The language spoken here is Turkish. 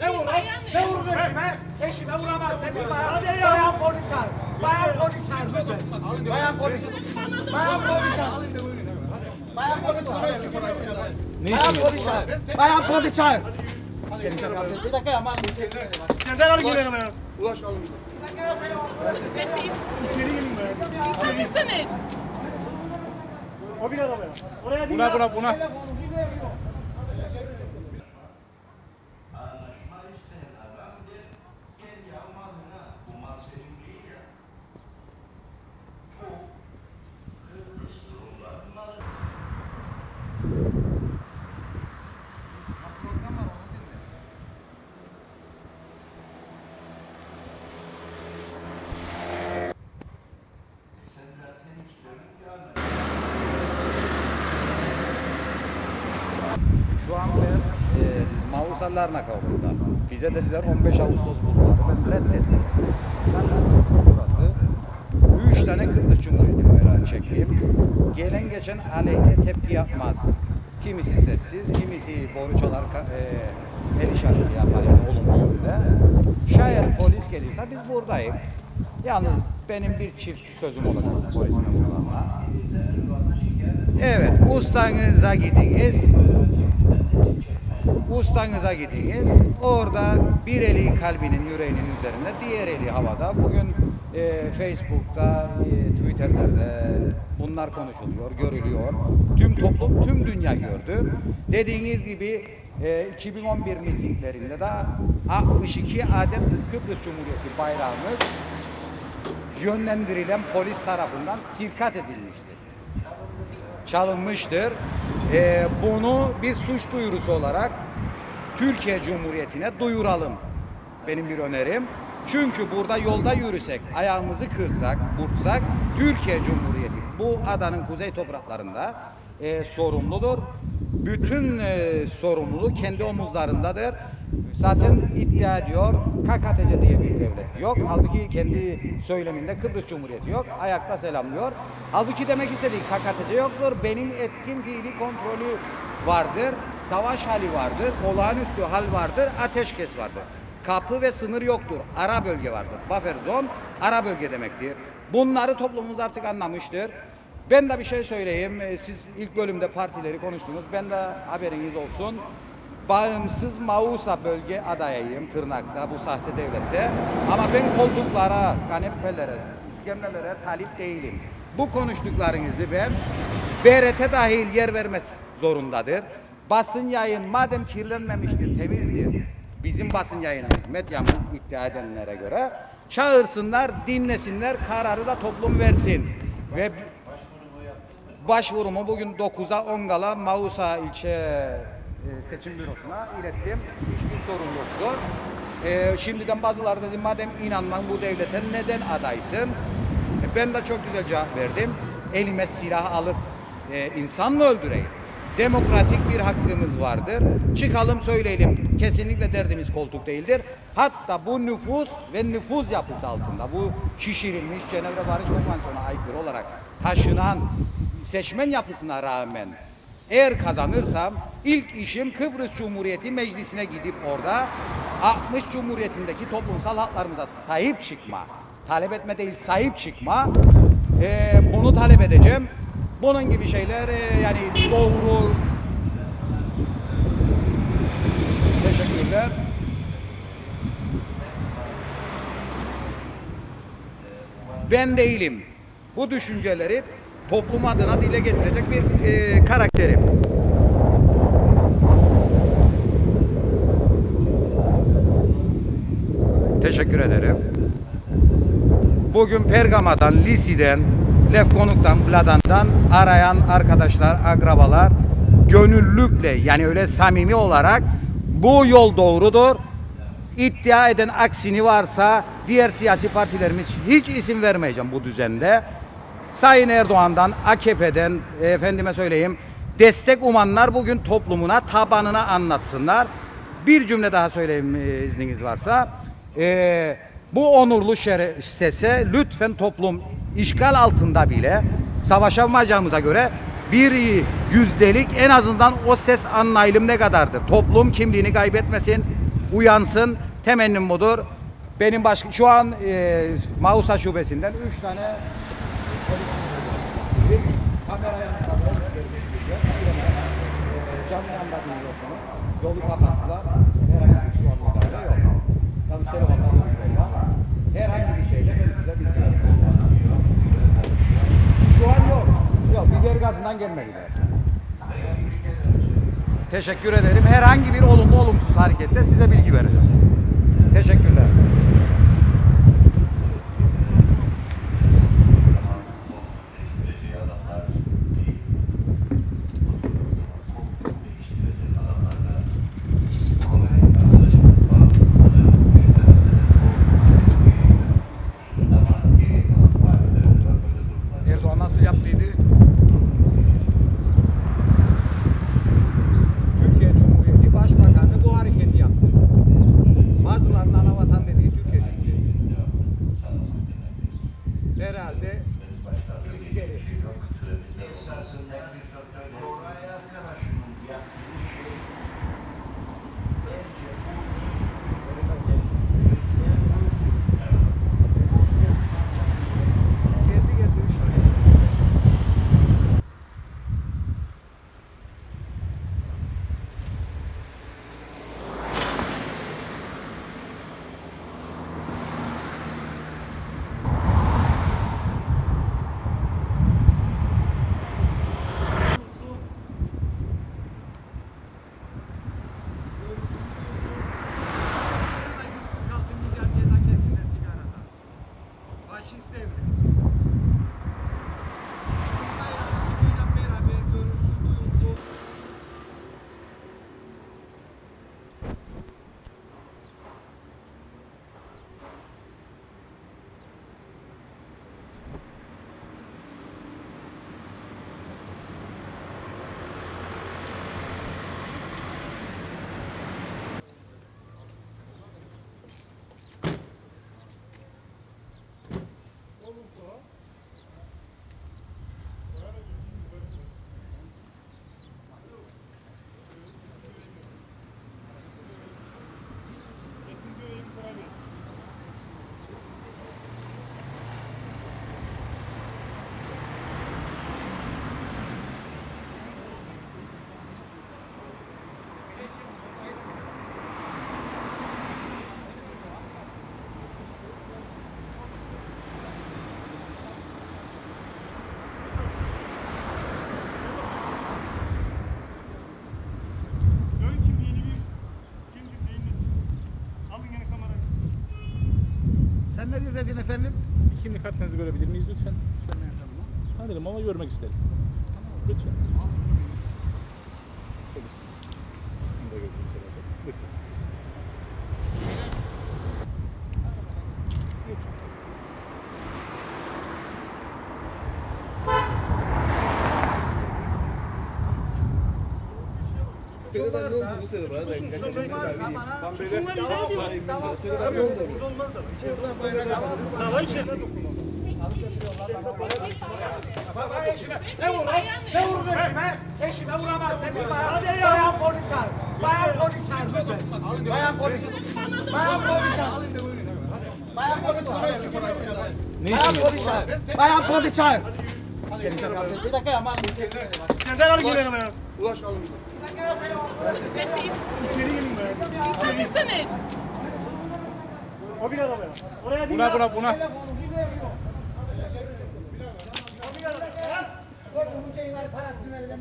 Ne vurur? Ne vurur eşime? Eşime vuramaz. Sen bir bayan, bayan polis çağır. Bayan polis çağır lütfen. Bayan polis. Bayan polis çağır. Bayan polis çağır. Bayan polis çağır. Bayan polis çağır. Bir dakika ya. İskender alın gidelim ya. Misiniz? O bir arabaya. Oraya değil Buna ya. buna buna. Şu an ben e, Mausa Larnaka orada. Bize dediler 15 Ağustos buldular. Ben reddettim. Burası. Üç tane Kıbrıs Cumhuriyeti bayrağı çektim. Gelen geçen aleyhte tepki yapmaz. Kimisi sessiz, kimisi boru çalar, e, el yapar yani olumlu yönde. Şayet polis gelirse biz buradayız. Yalnız benim bir çift sözüm olacak. Evet, ustanıza gidiniz. Ustanıza gidiniz. Orada bir eli kalbinin, yüreğinin üzerinde, diğer eli havada. Bugün e, Facebook'ta, e, Twitter'lerde bunlar konuşuluyor, görülüyor. Tüm toplum, tüm dünya gördü. Dediğiniz gibi e, 2011 mitinglerinde de 62 adet Kıbrıs Cumhuriyeti bayrağımız yönlendirilen polis tarafından sirkat edilmiştir çalınmıştır. Ee, bunu bir suç duyurusu olarak Türkiye Cumhuriyeti'ne duyuralım. Benim bir önerim. Çünkü burada yolda yürüsek, ayağımızı kırsak, burksak Türkiye Cumhuriyeti bu adanın kuzey topraklarında e, sorumludur. Bütün e, sorumluluk kendi omuzlarındadır. Zaten iddia ediyor KKTC diye bir devlet yok. Halbuki kendi söyleminde Kıbrıs Cumhuriyeti yok. Ayakta selamlıyor. Halbuki demek istediği KKTC yoktur. Benim etkin fiili kontrolü vardır. Savaş hali vardır. Olağanüstü hal vardır. Ateşkes vardır. Kapı ve sınır yoktur. Ara bölge vardır. Buffer zone ara bölge demektir. Bunları toplumumuz artık anlamıştır. Ben de bir şey söyleyeyim. Siz ilk bölümde partileri konuştunuz. Ben de haberiniz olsun. Bağımsız Mausa bölge adayıyım Tırnak'ta bu sahte devlette. Ama ben koltuklara, kanepelere, iskemlelere talip değilim. Bu konuştuklarınızı ben BRT dahil yer vermez zorundadır. Basın yayın madem kirlenmemiştir, temizdir. Bizim basın yayınımız, medyamız iddia edenlere göre çağırsınlar, dinlesinler, kararı da toplum versin. Ve Başvurumu bugün 9'a 10 gala Mausa ilçe seçim bürosuna ilettim. Hiçbir sorun yoktur. E, şimdiden bazıları dedi madem inanman bu devlete neden adaysın? E, ben de çok güzel cevap verdim. Elime silah alıp e, insan mı öldüreyim? Demokratik bir hakkımız vardır. Çıkalım söyleyelim. Kesinlikle derdimiz koltuk değildir. Hatta bu nüfus ve nüfuz yapısı altında bu şişirilmiş Cenevre Barış Konvansiyonu'na aykırı olarak taşınan seçmen yapısına rağmen eğer kazanırsam ilk işim Kıbrıs Cumhuriyeti Meclisi'ne gidip orada 60 Cumhuriyetindeki toplumsal haklarımıza sahip çıkma. Talep etme değil sahip çıkma. Ee, bunu talep edeceğim. Bunun gibi şeyler e, yani doğru. Teşekkürler. Ben değilim. Bu düşünceleri toplum adına dile getirecek bir e, karakterim. Teşekkür ederim. Bugün Pergama'dan, Lisi'den, Lefkonuk'tan, Bladan'dan arayan arkadaşlar, akrabalar gönüllükle yani öyle samimi olarak bu yol doğrudur. İddia eden aksini varsa diğer siyasi partilerimiz hiç isim vermeyeceğim bu düzende. Sayın Erdoğan'dan, AKP'den, efendime söyleyeyim, destek umanlar bugün toplumuna, tabanına anlatsınlar. Bir cümle daha söyleyeyim e, izniniz varsa. E, bu onurlu şere- sese lütfen toplum işgal altında bile savaşamayacağımıza göre bir yüzdelik en azından o ses anlayalım ne kadardır. Toplum kimliğini kaybetmesin. uyansın. Temennim budur. Benim baş şu an e, Mausa şubesinden 3 tane bir canlı yanda dinliyorsunuz. Yolu kapattılar. Herhangi bir şu an müdahale yok. Yalnız telefonda konuşuyorum ama herhangi bir şeyle ben size bilgi veriyorum. Şu an yok. Yok biber gazından gelmediler. Teşekkür ederim. Herhangi bir olumlu olumsuz harekette size bilgi vereceğim. Teşekkürler. Erdoğan anavatan dediği Türkiye Cumhuriyeti. Herhalde geri. Esasında Koray arkadaşımın yaptığı şey bence Geldi geldi üç tane. Sigarada da 146 Kamerayı. Sen ne dedin efendim? Bir kimlik kartınızı görebilir miyiz lütfen? Tanırım ama görmek isterim. Lütfen. Polis. Bunu da gördüğünüz herhalde. Lütfen. Lütfen. Daha içeriden dokunma. Baba eşime. Ne vurur? Ne vurur eşime? Eşime vuramaz. Sen bir bayan, bayan konuşar. Bayan konuşar lütfen. Bayan konuşar. Bayan konuşar. Bayan konuşar. Bayan konuşar. Bayan konuşar. Bir dakika ya. İskender alın gene kamerayı. Misiniz? O bir arabaya. Oraya değil Buna ya. buna buna. Bu şeyin parasını verelim.